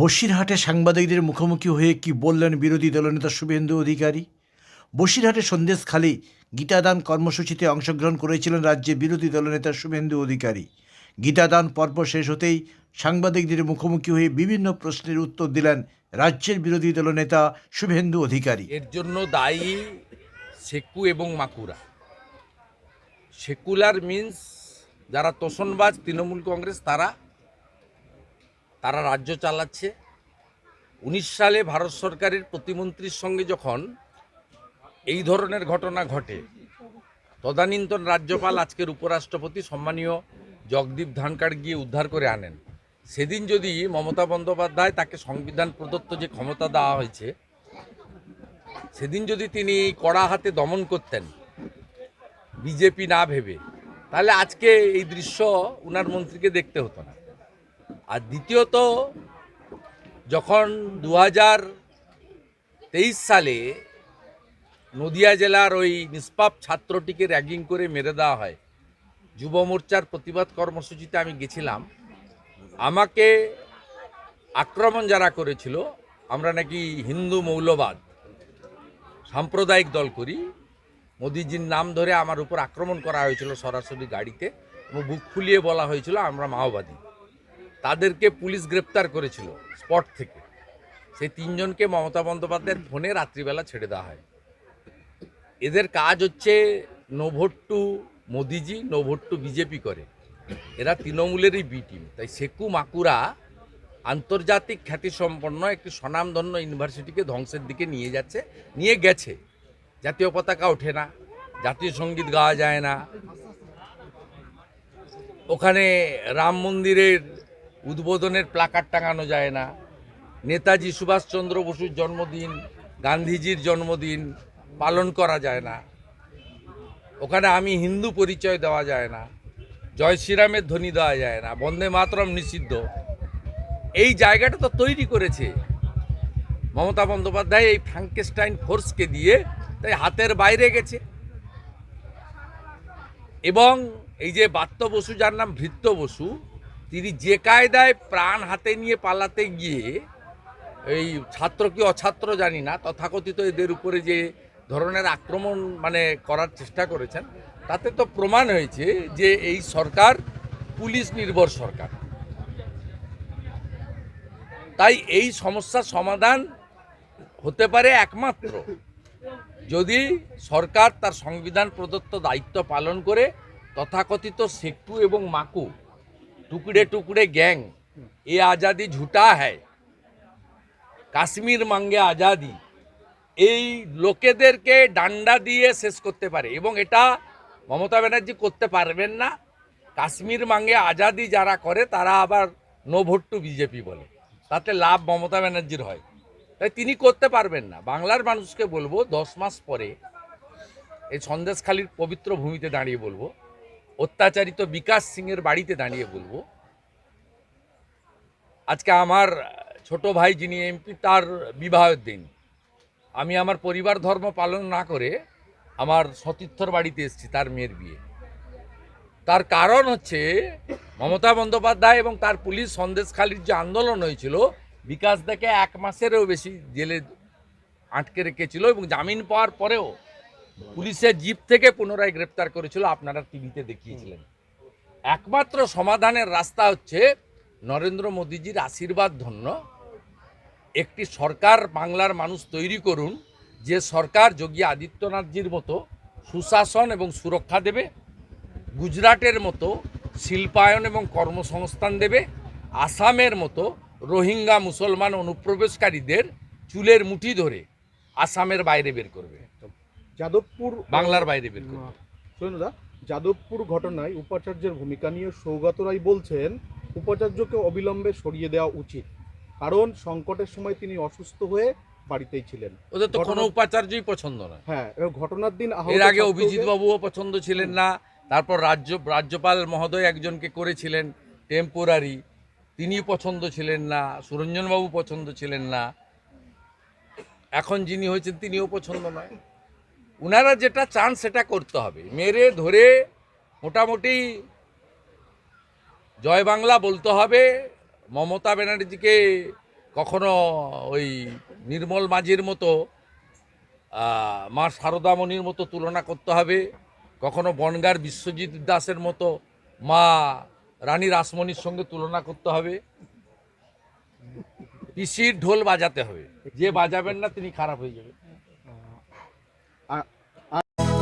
বসিরহাটে সাংবাদিকদের মুখোমুখি হয়ে কি বললেন বিরোধী দলনেতা শুভেন্দু অধিকারী? বসিরহাটে সন্দেশখালী গীতাদান কর্মসূচিতে অংশগ্রহণ করেছিলেন রাজ্যে বিরোধী দলনেতা শুভেন্দু অধিকারী। গীতাদান পর্ব শেষ হতেই সাংবাদিকদের মুখোমুখি হয়ে বিভিন্ন প্রশ্নের উত্তর দিলেন রাজ্যের বিরোধী দলনেতা শুভেন্দু অধিকারী। এর জন্য দায়ী সেকু এবং মাকুরা। সেকুলার মিন্স যারা তোষণবাজ তৃণমূল কংগ্রেস, তারা তারা রাজ্য চালাচ্ছে। উনিশ সালে ভারত সরকারের প্রতিমন্ত্রীর সঙ্গে যখন এই ধরনের ঘটনা ঘটে, তদানীন্তন রাজ্যপাল, আজকের উপরাষ্ট্রপতি, সম্মানীয় জগদীপ ধানকার গিয়ে উদ্ধার করে আনেন। সেদিন যদি মমতা বন্দ্যোপাধ্যায় তাকে সংবিধান প্রদত্ত যে ক্ষমতা দেওয়া হয়েছে, সেদিন যদি তিনি কড়া হাতে দমন করতেন, বিজেপি না ভেবে, তাহলে আজকে এই দৃশ্য উনার মন্ত্রীকে দেখতে হতো না। আর দ্বিতীয়ত, যখন দু হাজার তেইশ সালে নদিয়া জেলার ওই নিষ্পাপ ছাত্রটিকে র্যাগিং করে মেরে দেওয়া হয়, যুব মোর্চার প্রতিবাদ কর্মসূচিতে আমি গেছিলাম, আমাকে আক্রমণ যারা করেছিল, আমরা নাকি হিন্দু মৌলবাদ, সাম্প্রদায়িক দল করি, মোদিজির নাম ধরে আমার উপর আক্রমণ করা হয়েছিল সরাসরি গাড়িতে এবং বুক ফুলিয়ে বলা হয়েছিল, আমরা মাওবাদী। তাদেরকে পুলিশ গ্রেপ্তার করেছিল, স্পট থেকে। সেই তিনজনকে মমতা বন্দ্যোপাধ্যায়ের ফোনে রাত্রিবেলা ছেড়ে দেওয়া হয়। এদের কাজ হচ্ছে no vote to Modiji, no vote to BJP করে। এরা তৃণমূলেরই বি টিম তাই সেকু মাকুরা আন্তর্জাতিক খ্যাতিসম্পন্ন একটি স্বনামধন্য ইউনিভার্সিটিকে ধ্বংসের দিকে নিয়ে যাচ্ছে, নিয়ে গেছে। জাতীয় পতাকা ওঠে না, জাতীয় সংগীত গাওয়া যায় না। ওখানে রাম মন্দিরের উদ্বোধনের প্লাকার টাঙানো যায় না। নেতাজি সুভাষচন্দ্র বসুর জন্মদিন, গান্ধীজির জন্মদিন পালন করা যায় না। ওখানে আমি হিন্দু পরিচয় দেওয়া যায় না। জয় শ্রীরামের ধ্বনি দেওয়া যায় না। বন্দে মাতরম নিষিদ্ধ। এই জায়গাটা তো তৈরি করেছে মমতা বন্দ্যোপাধ্যায় এই ফ্রাঙ্কেস্টাইন ফোর্সকে দিয়ে, তাই হাতের বাইরে গেছে। এবং এই যে বাত্য বসু, যার নাম ভৃত্য বসু তিনি যে কায়দায় প্রাণ হাতে নিয়ে পালাতে গিয়ে এই ছাত্র কি অছাত্র জানি না, তথাকথিত এদের উপরে যে ধরনের আক্রমণ মানে করার চেষ্টা করেছেন, তাতে তো প্রমাণ হয়েছে যে এই সরকার পুলিশ নির্ভর সরকার। তাই এই সমস্যার সমাধান হতে পারে একমাত্র যদি সরকার তার সংবিধান প্রদত্ত দায়িত্ব পালন করে, তথাকথিত সেক্টু এবং মাকু টুকরে টুকরে গ্যাং, এ আজাদি ঝুটা হ্যায়। কাশ্মীর মাঙ্গে আজাদি। এই লোকেদেরকে ডান্ডা দিয়ে শেষ করতে পারে এবং এটা মমতা ব্যানার্জি করতে পারবেন না। কাশ্মীর মাঙ্গে আজাদি যারা করে, তারা আবার নো ভোট টু বিজেপি বলে। তাতে লাভ মমতা ব্যানার্জির হয়। তাই তিনি করতে পারবেন না। বাংলার মানুষকে বলব, দশ মাস পরে এই সন্দেশখালীর পবিত্র ভূমিতে দাঁড়িয়ে বলব অত্যাচারিত বিকাশ সিংয়ের বাড়িতে দাঁড়িয়ে বলব। আজকে আমার ছোট ভাই যিনি এমপি, তার বিবাহের দিন। আমি আমার পরিবার ধর্ম পালন না করে আমার সতীর্থর বাড়িতে এসেছি, তার মেয়ের বিয়ে। তার কারণ হচ্ছে মমতা বন্দ্যোপাধ্যায় এবং তার পুলিশ সন্দেশখালীর যে আন্দোলন হয়েছিল, বিকাশ দাকে এক মাসেরও বেশি জেলে আটকে রেখেছিল এবং জামিন পাওয়ার পরেও পুলিশের জিপ থেকে পুনরায় গ্রেপ্তার করেছিল, আপনারা টিভিতে দেখিয়েছিলেন। একমাত্র সমাধানের রাস্তা হচ্ছে নরেন্দ্র মোদীজির আশীর্বাদ ধন্য। একটি সরকার বাংলার মানুষ তৈরি করুন, যে সরকার যোগী আদিত্যনাথজির মতো সুশাসন এবং সুরক্ষা দেবে, গুজরাটের মতো শিল্পায়ন এবং কর্মসংস্থান দেবে, আসামের মতো রোহিঙ্গা মুসলমান অনুপ্রবেশকারীদের চুলের মুঠি ধরে আসামের বাইরে বের করবে। যাদবপুর বাংলার বাইরে বের করবে। যাদবপুর ঘটনায় উপাচার্যের ভূমিকা নিয়ে সৌগত রায় বলছেন উপাচার্যকে অবিলম্বে সরিয়ে দেওয়া উচিত কারণ সংকটের সময় তিনি অসুস্থ হয়ে বাড়িতেই ছিলেন। ওদের তো কোনো উপাচার্যই পছন্দ না। হ্যাঁ ঘটনার দিন এর আগে অভিজিৎ বাবুও পছন্দ ছিলেন না তারপর রাজ্য রাজ্যপাল মহোদয় একজনকে করেছিলেন টেম্পোরারি তিনি পছন্দ ছিলেন না সুরঞ্জনবাবু পছন্দ ছিলেন না এখন যিনি হয়েছেন তিনিও পছন্দ নয়। উনারা যেটা চান সেটা করতে হবে। মেরে ধরে মোটামুটি জয় বাংলা বলতে হবে। মমতা ব্যানার্জিকে কখনো ওই নির্মল মাঝির মতো মা শারদামণির মতো তুলনা করতে হবে। কখনো বনগার বিশ্বজিৎ দাসের মতো মা রানী রাসমণির সঙ্গে তুলনা করতে হবে। পিসির ঢোল বাজাতে হবে। যে বাজাবেন না, তিনি খারাপ হয়ে যাবে